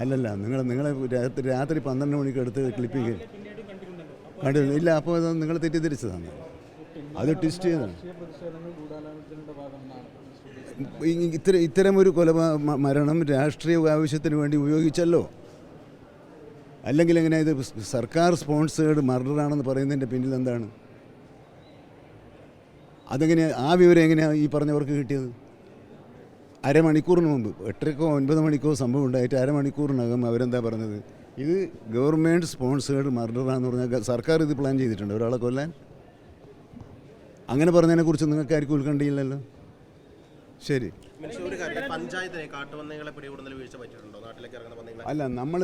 അല്ലല്ല നിങ്ങൾ നിങ്ങളെ രാത്രി രാത്രി പന്ത്രണ്ട് മണിക്ക് എടുത്ത് ക്ലിപ്പിങ് കണ്ടിരുന്നു ഇല്ല അപ്പോൾ അത് നിങ്ങൾ തെറ്റിദ്ധരിച്ചതാണ്. അത് ട്വിസ്റ്റ് ചെയ്തതാണ്. ഇത്ര ഇത്തരം ഒരു കൊല മരണം രാഷ്ട്രീയ ആവശ്യത്തിന് വേണ്ടി ഉപയോഗിച്ചല്ലോ. അല്ലെങ്കിൽ എങ്ങനെ ഇത് സർക്കാർ സ്പോൺസേഡ് മർഡറാണെന്ന് പറയുന്നതിന്റെ പിന്നിൽ എന്താണ്? അതെങ്ങനെ ആ വിവരം എങ്ങനെയാണ് ഈ പറഞ്ഞവർക്ക് കിട്ടിയത്? അരമണിക്കൂറിന് മുമ്പ് എട്ടരക്കോ ഒൻപത് മണിക്കോ സംഭവം ഉണ്ടായിട്ട് അരമണിക്കൂറിനകം അവരെന്താ പറഞ്ഞത്? ഇത് ഗവൺമെന്റ് സ്പോൺസേഡ് മർഡറാന്ന് പറഞ്ഞാൽ സർക്കാർ ഇത് പ്ലാൻ ചെയ്തിട്ടുണ്ട്. ഒരാളെ കൊല്ലാൻ? അങ്ങനെ പറഞ്ഞതിനെക്കുറിച്ച് നിങ്ങൾക്ക് ആർക്കും ഉത്കണ്ഠയില്ലല്ലോ? ശരി. അല്ല നമ്മൾ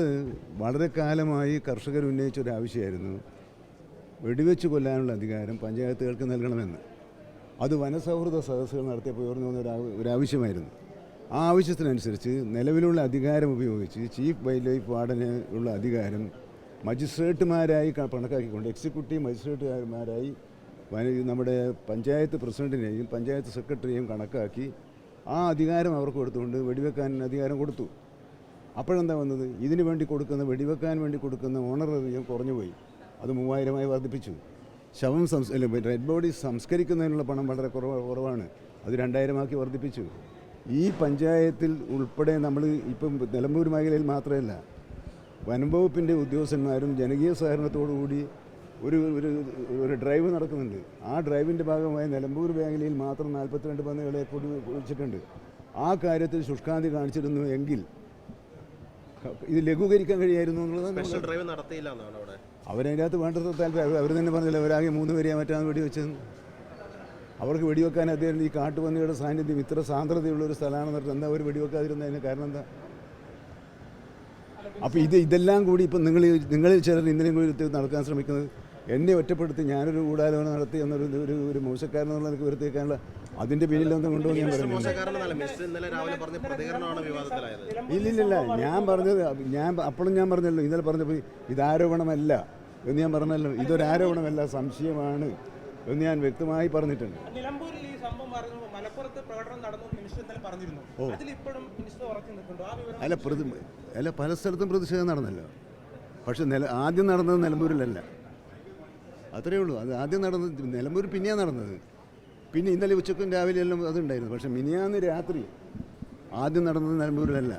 വളരെ കാലമായി കർഷകർ ഉന്നയിച്ച ഒരു ആവശ്യമായിരുന്നു. വെടിവെച്ച് കൊല്ലാനുള്ള അധികാരം പഞ്ചായത്തുകൾക്ക് നൽകണമെന്ന്. അത് വനസൗഹൃദ സദസ്സുകൾ നടത്തിയപ്പോൾ ഉയർന്നു വന്ന ഒരു ആവശ്യമായിരുന്നു. ആവശ്യത്തിനനുസരിച്ച് നിലവിലുള്ള അധികാരം ഉപയോഗിച്ച് ചീഫ് വൈൽഡ് ലൈഫ് വാർഡന് ഉള്ള അധികാരം മജിസ്ട്രേറ്റുമാരായി കണക്കാക്കിക്കൊണ്ട് എക്സിക്യൂട്ടീവ് മജിസ്ട്രേറ്റുമാരായി നമ്മുടെ പഞ്ചായത്ത് പ്രസിഡന്റിനെയും പഞ്ചായത്ത് സെക്രട്ടറിയെയും കണക്കാക്കി ആ അധികാരം അവർക്ക് കൊടുത്തുകൊണ്ട് വെടിവെക്കാൻ അധികാരം കൊടുത്തു. അപ്പോഴെന്താ വന്നത്? ഇതിനു വേണ്ടി കൊടുക്കുന്ന വെടിവെക്കാൻ വേണ്ടി കൊടുക്കുന്ന ഓണററിയം കുറഞ്ഞുപോയി അത് മൂവായിരമായി വർദ്ധിപ്പിച്ചു. ശവം സംസ് ഡെഡ് ബോഡി സംസ്കരിക്കുന്നതിനുള്ള പണം വളരെ കുറവ് കുറവാണ്. അത് രണ്ടായിരമാക്കി വർദ്ധിപ്പിച്ചു. ഈ പഞ്ചായത്തിൽ ഉൾപ്പെടെ നമ്മൾ ഇപ്പം നിലമ്പൂർ മേഖലയിൽ മാത്രമല്ല വനംവകുപ്പിന്റെ ഉദ്യോഗസ്ഥന്മാരും ജനകീയ സഹകരണത്തോടുകൂടി ഒരു ഒരു ഒരു ഡ്രൈവ് നടക്കുന്നുണ്ട്. ആ ഡ്രൈവിന്റെ ഭാഗമായി നിലമ്പൂർ മേഖലയിൽ മാത്രം നാൽപ്പത്തിരണ്ട് പന്നികളെ കൂടി വിളിച്ചിട്ടുണ്ട് ആ കാര്യത്തിൽ ശുഷ്കാന്തി കാണിച്ചിരുന്നു എങ്കിൽ ഇത് ലഘൂകരിക്കാൻ കഴിയായിരുന്നു എന്നുള്ളത് അവരതിനകത്ത് വേണ്ടത്ര താല്പര്യം അവർ തന്നെ പറഞ്ഞില്ല അവരാകെ മൂന്ന് പേരെയാ വേണ്ടി വെടിവെച്ചത് അവർക്ക് വെടിവെക്കാൻ അദ്ദേഹം ഈ കാട്ടുപന്നിയുടെ സാന്നിധ്യം ഇത്ര സാന്ദ്രതയുള്ള ഒരു സ്ഥലമാണെന്ന് പറഞ്ഞാൽ എന്താ അവർ വെടിവെക്കാതിരുന്നതിന് കാരണം എന്താ? അപ്പോൾ ഇത് ഇതെല്ലാം കൂടി ഇപ്പം നിങ്ങൾ നിങ്ങളിൽ ചിലർ ഇന്നലെയും കൂടി നടക്കാൻ ശ്രമിക്കുന്നത് എന്നെ ഒറ്റപ്പെടുത്തി ഞാനൊരു ഗൂഢാലോചന നടത്തി എന്നൊരു ഒരു ഒരു മോശക്കാരനെന്നുള്ള എനിക്ക് വരുത്തിയേക്കാനുള്ള അതിന്റെ പിന്നിലൊന്നും കൊണ്ടുപോയി ഞാൻ പറഞ്ഞു ഇല്ലില്ലില്ല ഞാൻ പറഞ്ഞത് ഞാൻ അപ്പോഴും ഞാൻ പറഞ്ഞല്ലോ ഇന്നലെ പറഞ്ഞപ്പോൾ ഇത് ആരോപണമല്ല എന്ന് ഞാൻ പറഞ്ഞല്ലോ. ഇതൊരു ആരോപണമല്ല സംശയമാണ്. എന്ന് ഞാൻ വ്യക്തമായി പറഞ്ഞിട്ടുണ്ട്. നിലമ്പൂരിൽ ഈ സംഭവം പറഞ്ഞു മലപ്പുറത്ത് പ്രകടനം നടന്നു മിനിസ്റ്റർ ഇന്നലെ പറഞ്ഞിരുന്നു. അതിലിപ്പോഴും മിനിസ്റ്റർ ഉറച്ചു നിൽക്കുന്നുണ്ടോ? ആ വിവരം അല്ല പ്രതി അല്ല പല സ്ഥലത്തും പ്രതിഷേധം നടന്നല്ലോ. പക്ഷെ നില ആദ്യം നടന്നത് നിലമ്പൂരിലല്ല. അത്രയേ ഉള്ളൂ. അത് ആദ്യം നടന്നത് നിലമ്പൂർ പിന്നെയാണ് നടന്നത്. പിന്നെ ഇന്നലെ ഉച്ചക്കും രാവിലെ എല്ലാം അതുണ്ടായിരുന്നു. പക്ഷെ മിനിയാന്ന് രാത്രി ആദ്യം നടന്നത് നിലമ്പൂരിലല്ല.